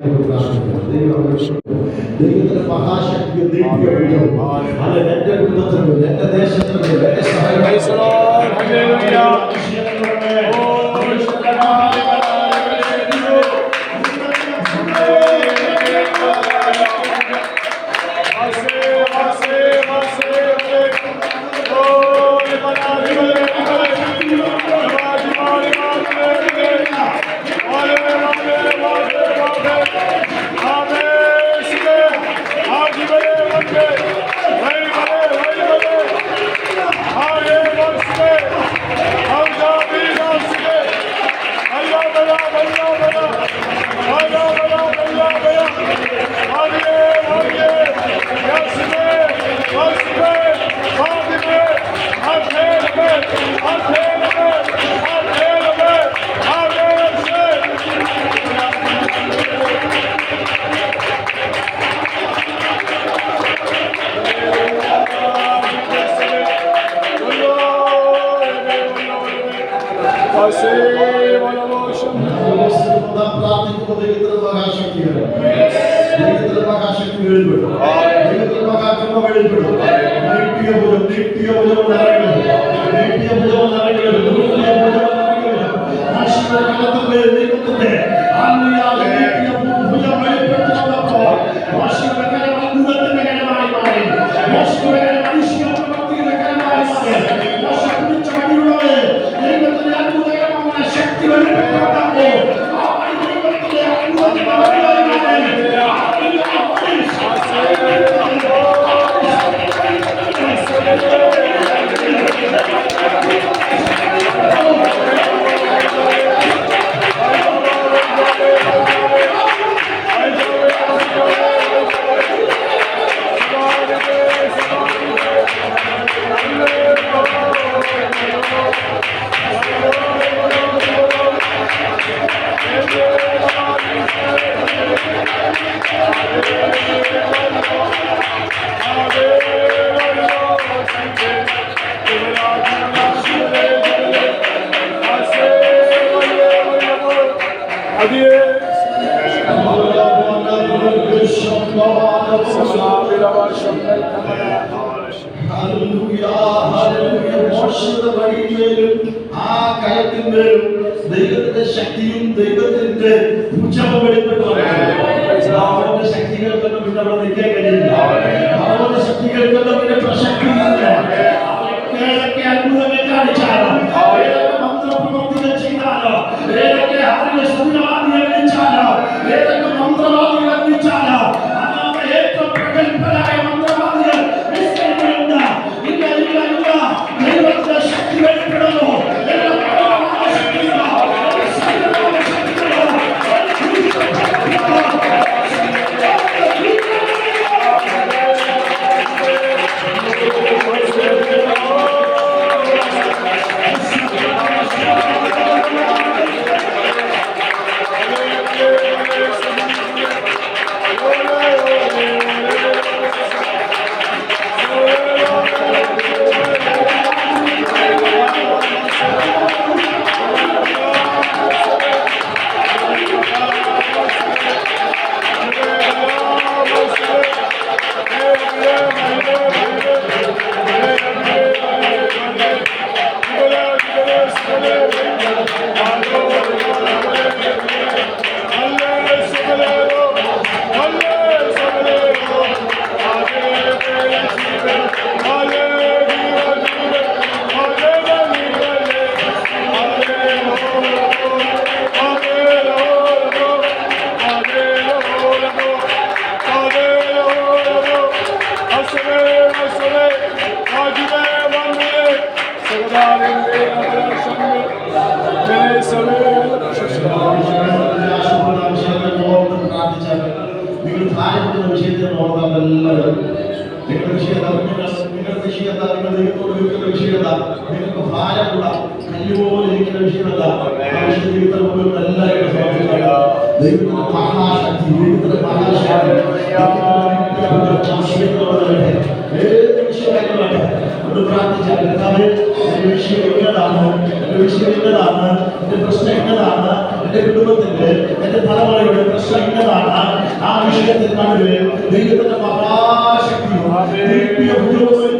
ദൈവത്തിന്റെ മഹാശക്തിയെ ദൈവം അത് എന്റെ കുടുംബത്തിനുണ്ട് എന്റെ ദേശത്തിനുണ്ട് എന്റെ Praise മോശയുടെ വഴിയിന്മേലും ആ കയത്തിന്മേലും ദൈവത്തിന്റെ ശക്തിയും ദൈവത്തിന്റെ ഭുജവും വെളിപ്പെട്ടു അവന്റെ ശക്തികൾക്കൊന്നും പിന്നെ അവിടെ നിൽക്കാൻ കഴിയില്ല അവന്റെ ശക്തികൾക്കൊന്നും പിന്നെ പ്രസക്തിയില്ല ഏതൊക്കെ അത്ഭുതങ്ങൾ കാണിച്ചാലോ ഏതൊക്കെ മന്ത്രപ്രവർത്തികൾ ചെയ്താലോ ഏതൊക്കെ സൂര്യവാദികൾ വിളിച്ചാലോ ഏതൊക്കെ മന്ത്രവാദികൾ വിളിച്ചാലോ അതാണ് ഏറ്റവും പ്രഗത്ഭരായ ദൈവത്തോട് ചോദിക്കുന്ന വിഷയത നിങ്ങൾക്ക് ഭാരമുള്ള കല്ലുപോലെ ഇരിക്കുന്ന വിഷയമല്ല. ആ വിഷയം ദൈവത്തിന് മുമ്പിൽ എല്ലാവരും സമർപ്പിക്കുക ദൈവത്തിന്റെ മഹാശക്തി ദൈവത്തിന്റെ മഹാശക്തി ഒന്ന് പ്രാർത്ഥിച്ചാൽ കർത്താവേ, എന്റെ വിഷയം ഇന്നതാണ് എന്റെ വിഷയം ഇന്നതാണ് എന്റെ പ്രശ്നം ഇന്നതാണ് എന്റെ കുടുംബത്തിന്റെ എന്റെ തലമുറയുടെ പ്രശ്നം ആ വിഷയത്തിൽ നടുവിൽ ദൈവത്തിന്റെ മഹാശക്തിയും ദൈവീയ പറയുന്ന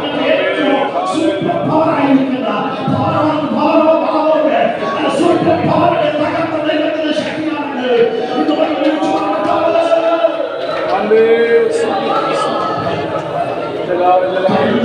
ഒരു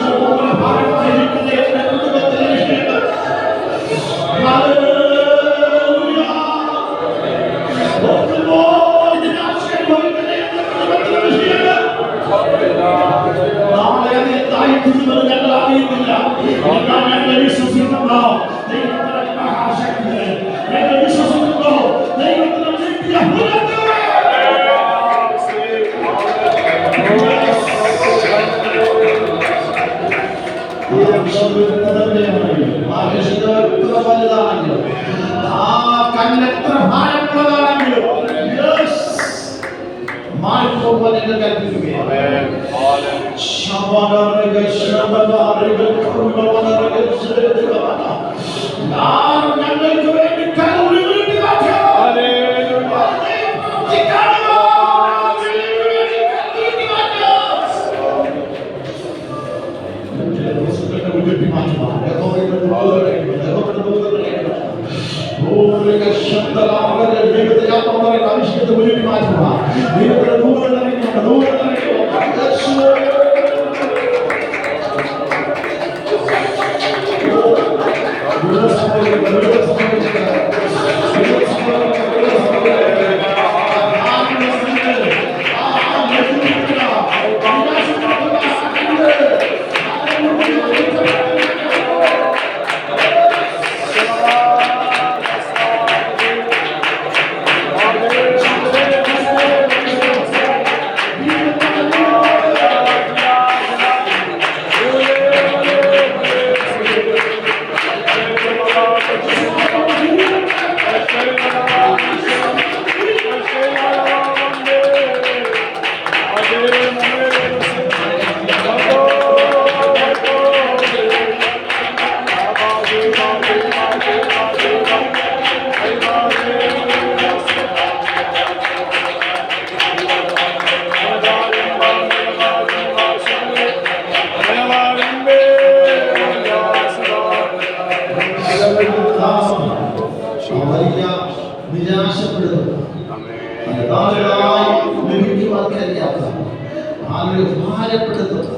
ഭാരപ്പെടുത്തുന്ന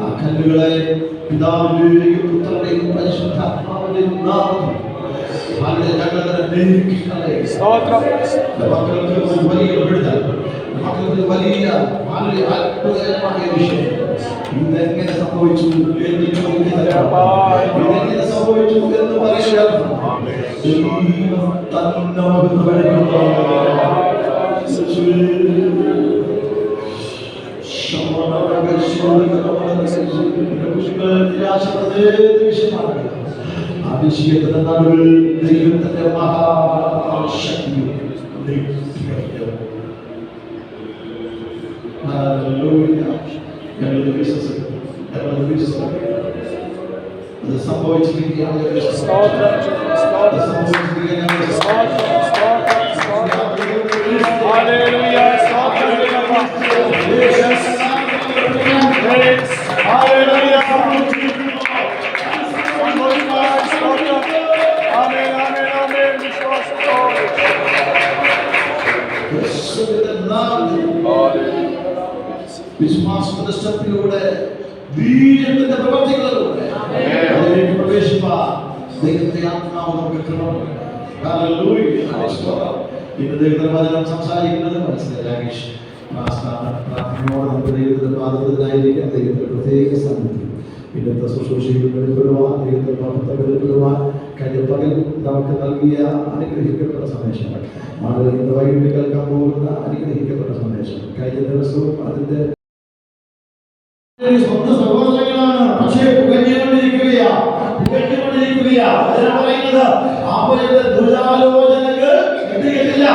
ആ കല്ലുകളെ പിതാവിന്റെയും പുത്രന്റെയും പരിശുദ്ധാത്മാവിന്റെയും നാമത്തിൽ ആളുകളെ ഞങ്ങളെ നെരുക്കിക്കളയുക മക്കൾക്ക് ഒരു വലിയ വിടുതൽ മക്കൾക്ക് വലിയ വളരെ അത്ഭുതകരമായ വിഷയം. ഇതെങ്ങനെ സംഭവിച്ചു ഇതെങ്ങനെ സംഭവിച്ചു എന്ന് പറയുക ദൈവം തന്നെ നമുക്ക് അഭിഷേകത്തിന്റെ നടുവിൽ ദൈവത്തിന്റെ മഹാശക്തി ഞങ്ങൾ വിശ്വസിക്കുന്നു ഞങ്ങൾ വിശ്വസിക്കുന്നു അത് സംഭവിച്ചിരിക്കുക സ്തോത്രം. ഇന്ന് ദൈവത്തിന്റെ വചനം സംസാരിക്കുന്നത് മനസ്സിലാകേഷ് പ്രാർത്ഥനയോടെ നമുക്ക് ദൈവത്തിന്റെ പാദത്തിലായിരിക്കാം. ദൈവത്തിന്റെ പ്രത്യേക സാന്നിധ്യം ഇന്നത്തെ ശുശ്രൂഷയിൽ വെളിപ്പെടുവാൻ ദൈവത്തെ മഹത്വം വെളിപ്പെടുവാൻ കഴിഞ്ഞ പകൽ നമുക്ക് നൽകിയ അനുഗ്രഹിക്കപ്പെട്ട സന്ദേശങ്ങൾ. നാളെ ഇന്ന് വൈകിട്ട് കേൾക്കാൻ പോകുന്ന അനുഗ്രഹിക്കപ്പെട്ട സന്ദേശം കഴിഞ്ഞ ദിവസവും അതിന്റെ സ്വന്തം സഹോദരങ്ങളാണ്. പക്ഷേ പുകഞ്ഞുകൊണ്ടിരിക്കുകയാ. പുകഞ്ഞുകൊണ്ടിരിക്കുകയാ. അതിനാ പറയുന്നത്? അവരുടെ ദുരാലോചനകൾ എത്തിയിട്ടില്ല.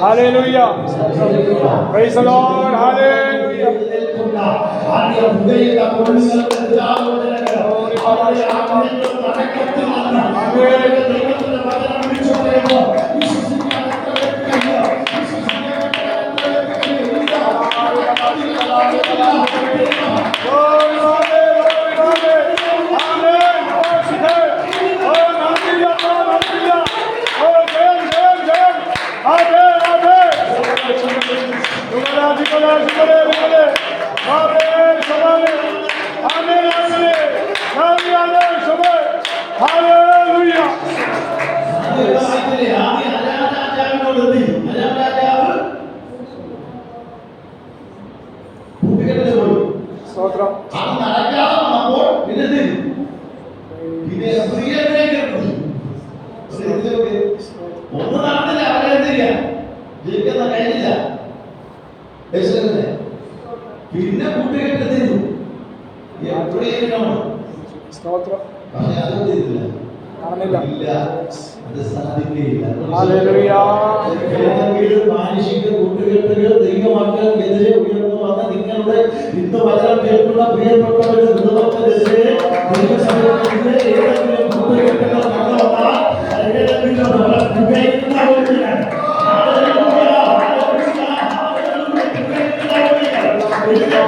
Hallelujah. Praise the Lord. Hallelujah. Hallelujah. എവിടെയും സ്തോത്രം. പക്ഷെ അതൊന്നില്ല കാണുന്നില്ല. അത് സാധിക്കുകയില്ല. മാനുഷിക കൂട്ടുകെട്ടുകൾ ദൈവമാക്കാനെതിരെ ഉയർന്നു വന്ന നിങ്ങളുടെ ഇന്ന് വചനം കേൾക്കുന്ന പ്രിയപ്പെട്ടവരുടെ ഹൃദയത്തിനെതിരെ ദൈവസഭയുടെ ഏതെങ്കിലും കൂട്ടുകെട്ടുകൾ നടന്നു വന്നാൽ ഏതെങ്കിലും ഉപയോഗിക്കുന്നവരില്ല Hallelujah.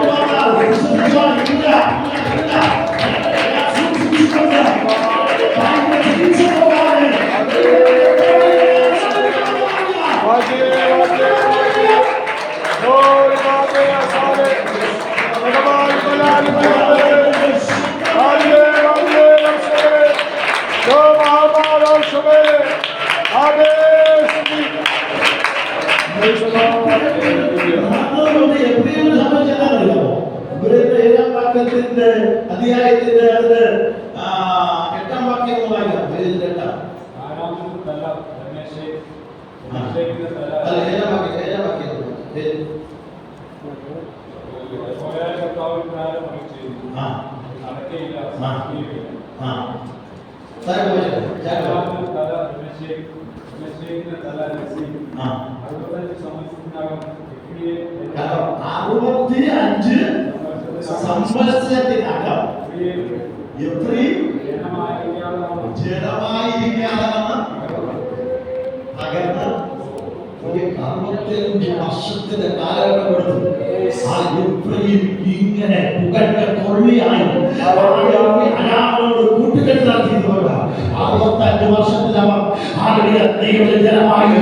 ഇത് എട്ടാം വാക്യം ഒന്ന് വായിക്കാം. ഇതിൽ എട്ടാം ഏഴാം വാക്യം ഏഴാം വാക്യം അറുപത്തി അഞ്ച് സംവത്സരത്തിനകം. എത്രയും ജലമായിരിക്കാതെ തകർന്ന് ഒരു അറുപത്തിയഞ്ച് വർഷത്തിന്റെ കാലഘട്ടം എടുത്തു ആ എത്രയും ഇങ്ങനെ പുകഞ്ഞ കൊള്ളിയായി അനാമോട് കൂട്ടുകെട്ട് നടത്തിയതുകൊണ്ട്. അറുപത്തഞ്ച് വർഷത്തിനവർ ആരുടെ ദൈവജനമായി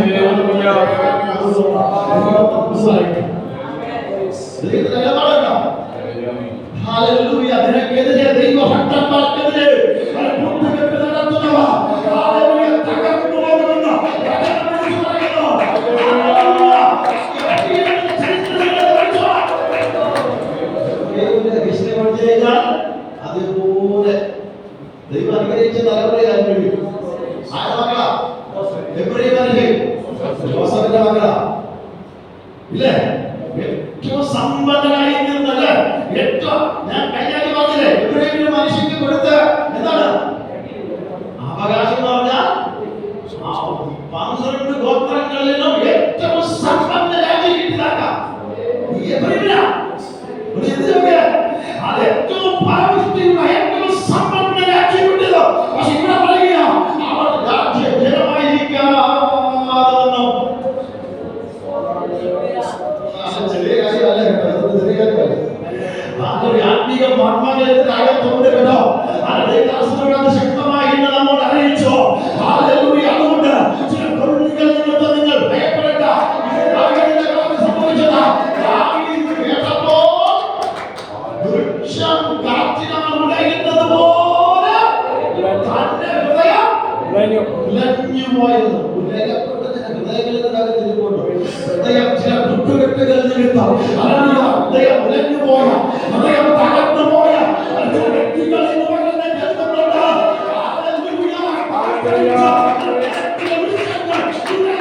Look, look.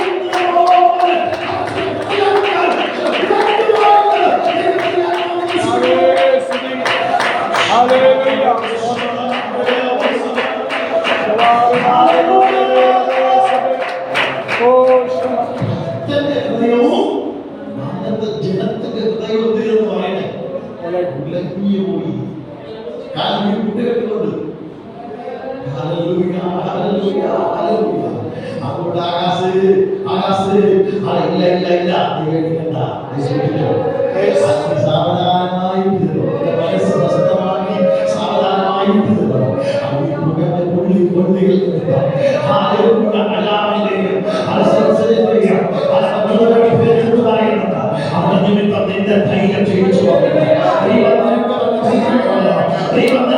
போட்டு ஆகாசு ஆகாசு. அட இல்ல இல்ல இல்ல அது வேண்டியதா? அது சொல்லிட்டோம் சாவதானமாய் மனசு வசதமாகி சாவதானமாய் கொள்ளி கொள்ளைகள் அல்லாமலே அரசு அந்த நிமித்தம் இந்த தைரியம் செய்து அறிவந்த அறிவந்த